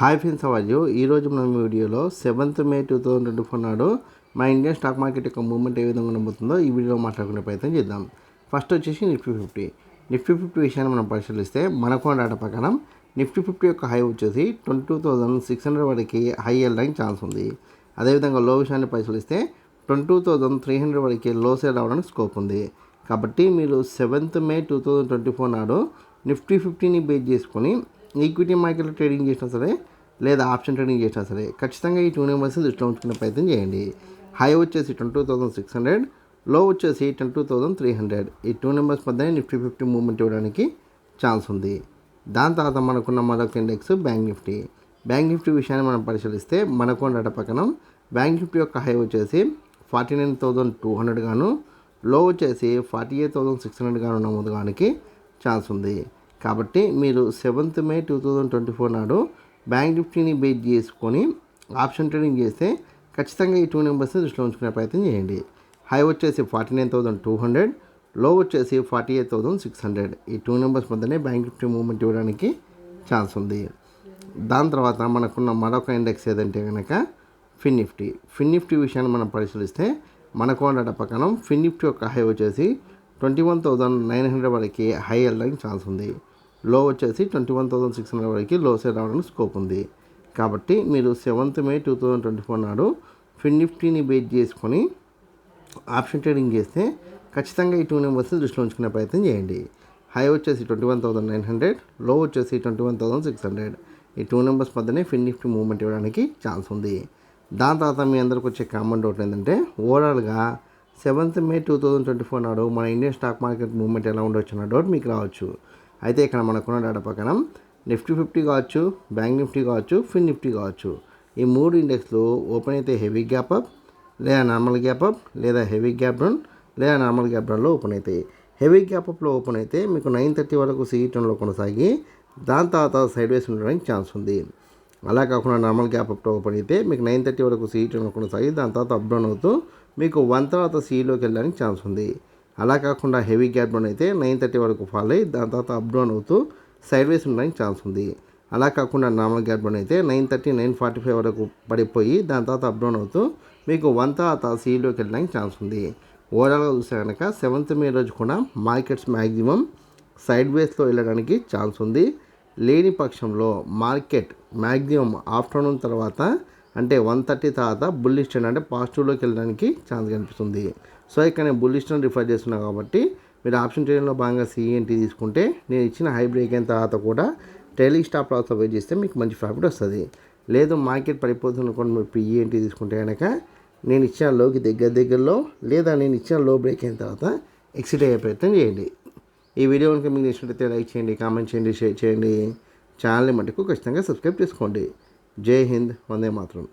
Hi friends అవాజు ఈరోజు మనం వీడియోలో seventh May two thousand twenty four నాడు మా ఇండియన్ స్టాక్ మార్కెట్ యొక్క మూవ్మెంట్ ఏ విధంగా ఉండబోతుందో ఈ వీడియోలో మాట్లాడుకునే ప్రయత్నం చేద్దాం. ఫస్ట్ వచ్చేసి నిఫ్టీ ఫిఫ్టీ నిఫ్టీ ఫిఫ్టీ విషయాన్ని మనం పరిశీలిస్తే మనకు డేటా ప్రకారం నిఫ్టీ ఫిఫ్టీ యొక్క హై వచ్చేసి twenty two thousand six hundred వరకు హై వెళ్ళడానికి ఛాన్స్ ఉంది. అదేవిధంగా లో విషయాన్ని పరిశీలిస్తే twenty two thousand three hundred వరకు లో సేల్ అవ్వడానికి స్కోప్ ఉంది. కాబట్టి మీరు seventh May two thousand twenty four నాడు నిఫ్టీ ఫిఫ్టీని బేస్ చేసుకొని ఈక్విటీ మార్కెట్లో ట్రేడింగ్ చేసినా సరే లేదా ఆప్షన్ ట్రేడింగ్ చేసినా సరే ఖచ్చితంగా ఈ టూ నెంబర్స్ని దృష్టిలో ఉంచుకునే ప్రయత్నం చేయండి. హై వచ్చేసి ట్వంటీ టూ థౌసండ్ సిక్స్ హండ్రెడ్లో వచ్చేసి twenty two thousand three hundred. ఈ టూ నెంబర్స్ మధ్య నిఫ్టీ ఫిఫ్టీ మూవ్మెంట్ ఇవ్వడానికి ఛాన్స్ ఉంది. దాని తర్వాత మనకున్న మరొక index bank Nifty. Bank Nifty విషయాన్ని మనం పరిశీలిస్తే మనకు డేటా ప్రకారం బ్యాంక్ నిఫ్టీ యొక్క హై వచ్చేసి forty nine thousand two hundred గాను లో వచ్చేసి forty eight thousand six hundred గాను నమోదు కావడానికి ఛాన్స్ ఉంది. కాబట్టి మీరు seventh May two thousand twenty four నాడు బ్యాంక్ నిఫ్టీని బేస్ చేసుకొని ఆప్షన్ ట్రేడింగ్ చేస్తే ఖచ్చితంగా ఈ టూ నెంబర్స్ని దృష్టిలో ఉంచుకునే ప్రయత్నం చేయండి. హై వచ్చేసి ఫార్టీ నైన్ థౌసండ్ టూ హండ్రెడ్లో వచ్చేసి forty eight thousand six hundred ఈ టూ నెంబర్స్ మధ్యనే బ్యాంక్ నిఫ్టీ మూవ్మెంట్ ఇవ్వడానికి ఛాన్స్ ఉంది. దాని తర్వాత మనకున్న మరొక ఇండెక్స్ ఏదంటే కనుక ఫిన్ నిఫ్టీ ఫిన్ నిఫ్టీ విషయాన్ని మనం పరిశీలిస్తే మనకు ఉండట ప్రకారం ఫిన్ నిఫ్టీ యొక్క హై వచ్చేసి twenty one thousand nine hundred వరకు హై వెళ్ళడానికి ఛాన్స్ ఉంది. లో వచ్చేసి twenty one thousand six hundred వరకు లో సేల్ రావడానికి స్కోప్ ఉంది. కాబట్టి మీరు seventh May two thousand twenty four నాడు ఫిన్ నిఫ్టీని బేస్ చేసుకొని ఆప్షన్ ట్రేడింగ్ చేస్తే ఖచ్చితంగా ఈ టూ నెంబర్స్ దృష్టిలో ఉంచుకునే ప్రయత్నం చేయండి. హై వచ్చేసి ట్వంటీ వన్ థౌసండ్ నైన్ హండ్రెడ్లో వచ్చేసి twenty one thousand six hundred ఈ టూ నెంబర్స్ మధ్యనే ఫిన్ నిఫ్టీ మూవ్మెంట్ ఇవ్వడానికి ఛాన్స్ ఉంది. దాని తర్వాత మీ అందరికి వచ్చే కామన్ డౌట్ ఏంటంటే ఓవరాల్గా seventh May two thousand twenty four నాడు మన ఇండియన్ స్టాక్ మార్కెట్ మూవ్మెంట్ ఎలా ఉండొచ్చు అన్న డౌట్ మీకు రావచ్చు. అయితే ఇక్కడ మనకున్న డేటా ప్రకారం నిఫ్టీ ఫిఫ్టీ కావచ్చు బ్యాంక్ నిఫ్టీ కావచ్చు ఫిన్ నిఫ్టీ కావచ్చు. ఈ మూడు ఇండెక్స్లు ఓపెన్ అయితే హెవీ గ్యాప్ అప్ లేదా నార్మల్ గ్యాప్ అప్ లేదా హెవీ గ్యాప్ డౌన్ లేదా నార్మల్ గ్యాప్ డౌన్లో ఓపెన్ అవుతాయి హెవీ గ్యాప్ అప్లో ఓపెన్ అయితే మీకు నైన్ థర్టీ వరకు సీఈటంలో కొనసాగి దాని తర్వాత సైడ్ వేస్ ఉండడానికి ఛాన్స్ ఉంది. అలా కాకుండా నార్మల్ గ్యాప్ అప్లో ఓపెన్ అయితే మీకు నైన్ థర్టీ వరకు సీఈటంలో కొనసాగి దాని తర్వాత అప్ డౌన్ అవుతూ మీకు వన్ తర్వాత సీఈలోకి వెళ్ళడానికి ఛాన్స్ ఉంది. అలా కాకుండా హెవీ గ్యాప్ డౌన్ అయితే నైన్ థర్టీ వరకు ఫాల్ అయ్యి దాని తర్వాత అప్ డౌన్ అవుతూ సైడ్ వేస్ ఉండడానికి ఛాన్స్ ఉంది. అలా కాకుండా నార్మల్ గ్యాప్ డౌన్ అయితే nine thirty nine forty five వరకు పడిపోయి దాని తర్వాత అప్ డౌన్ అవుతూ మీకు వన్ తర్వాత సీలోకి వెళ్ళడానికి ఛాన్స్ ఉంది. ఓవరాల్గా చూస్తే కనుక సెవెంత్ మే రోజు కూడా మార్కెట్స్ మ్యాక్సిమం సైడ్ వేస్లో వెళ్ళడానికి ఛాన్స్ ఉంది. లేని పక్షంలో మార్కెట్ మ్యాక్సిమం ఆఫ్టర్నూన్ తర్వాత అంటే వన్ థర్టీ తర్వాత బుల్లిష్ స్టాండ్ అంటే పాజిటివ్లోకి వెళ్ళడానికి ఛాన్స్ కనిపిస్తుంది. సో ఇక్కడ నేను బుల్లిష్ స్టాండ్ రిఫర్ చేస్తున్నాను కాబట్టి మీరు ఆప్షన్ ట్రేడింగ్లో భాగంగా సిఎన్టీ తీసుకుంటే నేను ఇచ్చిన హై బ్రేక్ అయిన తర్వాత కూడా ట్రైలింగ్ స్టాప్ లాస్తో వెయిట్ చేస్తే మీకు మంచి ప్రాఫిట్ వస్తుంది. లేదు మార్కెట్ పడిపోతుంది అనుకోండి మీరు పిఈఎన్టీ తీసుకుంటే కనుక నేను ఇచ్చిన లోకి దగ్గర దగ్గరలో లేదా నేను ఇచ్చిన లో బ్రేక్ అయిన తర్వాత ఎక్సిట్ అయ్యే ప్రయత్నం చేయండి. ఈ వీడియో కనుక మీకు నచ్చినట్లయితే లైక్ చేయండి కామెంట్ చేయండి షేర్ చేయండి. ఛానల్ని మటుకు ఖచ్చితంగా సబ్స్క్రైబ్ చేసుకోండి. जय हिंद वंदे मातरम।